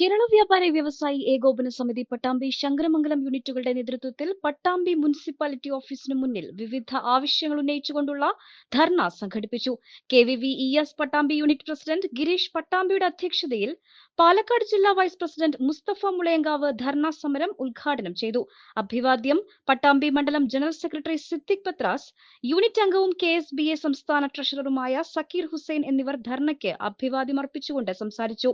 കേരള വ്യാപാരി വ്യവസായി ഏകോപന സമിതി പട്ടാമ്പി ശങ്കരമംഗലം യൂണിറ്റുകളുടെ നേതൃത്വത്തിൽ പട്ടാമ്പി മുനിസിപ്പാലിറ്റി ഓഫീസിന് മുന്നിൽ വിവിധ ആവശ്യങ്ങൾ ഉന്നയിച്ചുകൊണ്ടുള്ള ധർണ സംഘടിപ്പിച്ചു. K V V E S Pattambi unit president Girish പട്ടാമ്പിയുടെ അധ്യക്ഷതയിൽ പാലക്കാട് ജില്ലാ വൈസ് പ്രസിഡന്റ് മുസ്തഫ മുളയങ്കാവ് ധർണാ സമരം ഉദ്ഘാടനം ചെയ്തു. അഭിവാദ്യം പട്ടാമ്പി മണ്ഡലം ജനറൽ സെക്രട്ടറി സിദ്ദിഖ് പത്രാസ് യൂണിറ്റ് അംഗവും കെ എസ് ബി എ സംസ്ഥാന ട്രഷററുമായ സക്കീർ ഹുസൈൻ എന്നിവർ ധർണയ്ക്ക് അഭിവാദ്യം അർപ്പിച്ചുകൊണ്ട് സംസാരിച്ചു.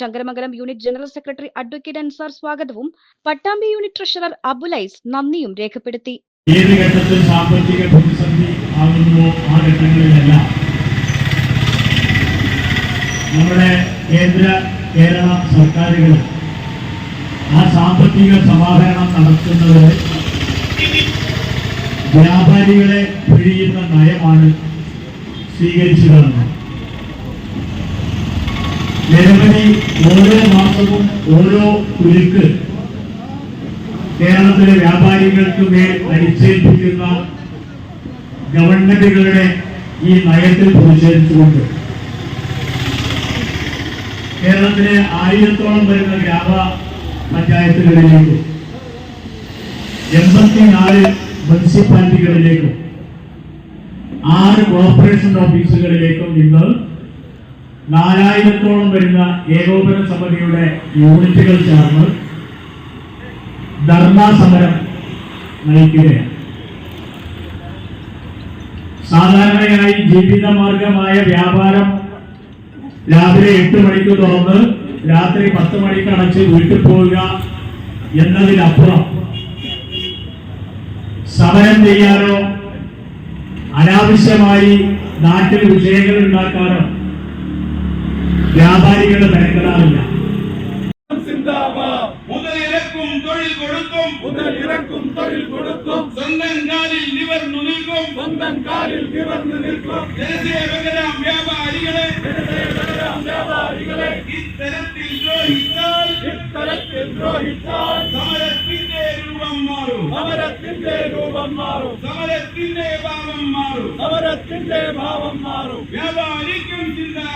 Sankaramangalam unit general secretary advocate Ansar സ്വാഗതവും പട്ടാമ്പി യൂണിറ്റ് ട്രഷറർ അബുലൈസ് നന്ദിയും രേഖപ്പെടുത്തി. ഏത് ഘട്ടത്തിൽ സാമ്പത്തിക പ്രതിസന്ധി ആകുന്നുവോ ആ ഘട്ടങ്ങളിലെല്ലാം. നമ്മുടെ കേന്ദ്ര കേരള സർക്കാരുകൾ ആ സാമ്പത്തിക സമാഹരണം നടത്തുന്നത് വ്യാപാരികളെ പിഴിയുന്ന നയമാണ് സ്വീകരിച്ചു സ്വീകരിച്ചതെന്ന് നിരവധി ഓരോ മാസവും ഓരോ കുരുക്ക് കേരളത്തിലെ വ്യാപാരികൾക്ക് മേൽ അടിച്ചേൽപ്പിക്കുന്ന ഗവൺമെന്റുകളുടെ ഈ നയത്തിൽ പ്രതിഷേധിച്ചുകൊണ്ട് കേരളത്തിലെ ആയിരത്തോളം വരുന്ന ഗ്രാമ പഞ്ചായത്തുകളിലേക്കും എൺപത്തിനാല് മുനിസിപ്പാലിറ്റികളിലേക്കും ആറ് കോർപ്പറേഷൻ ഓഫീസുകളിലേക്കും ഇന്ന് നാലായിരത്തോളം വരുന്ന ഏകോപന സമിതിയുടെ യൂണിറ്റുകൾ ചേർന്ന് ധർമ്മ സമരം നയിക്കുകയാണ്. സാധാരണയായി ജീവിതമാർഗമായ വ്യാപാരം രാവിലെ എട്ട് മണിക്ക് തുറന്ന് രാത്രി പത്ത് മണിക്ക് അടച്ച് വീട്ടിൽ പോവുക എന്നതിനപ്പുറം സമരം ചെയ്യാനോ അനാവശ്യമായി നാട്ടിൽ വിജയങ്ങൾ ഉണ്ടാക്കാനോ തൊഴിൽ കൊടുക്കും. സ്വന്തം കാലിൽ നിവർന്നു നിൽക്കും. സ്വന്തം കാലിൽ നിവർന്നു നിൽക്കും. ജനസേവകരാം വ്യാപാരികളെ ജനസേവകരാം വ്യാപാരികളെ ഇത്തരത്തിൽ ദ്രോഹിച്ചാൽ ഇത്തരത്തിൽ ദ്രോഹിച്ചാൽ സമരത്തിന്റെ രൂപം മാറും. സമരത്തിന്റെ രൂപം മാറും. സമരത്തിന്റെ ഭാവം മാറും. സമരത്തിന്റെ ഭാവം മാറും. വ്യാപാരിക്കും സിന്ദാബാദ്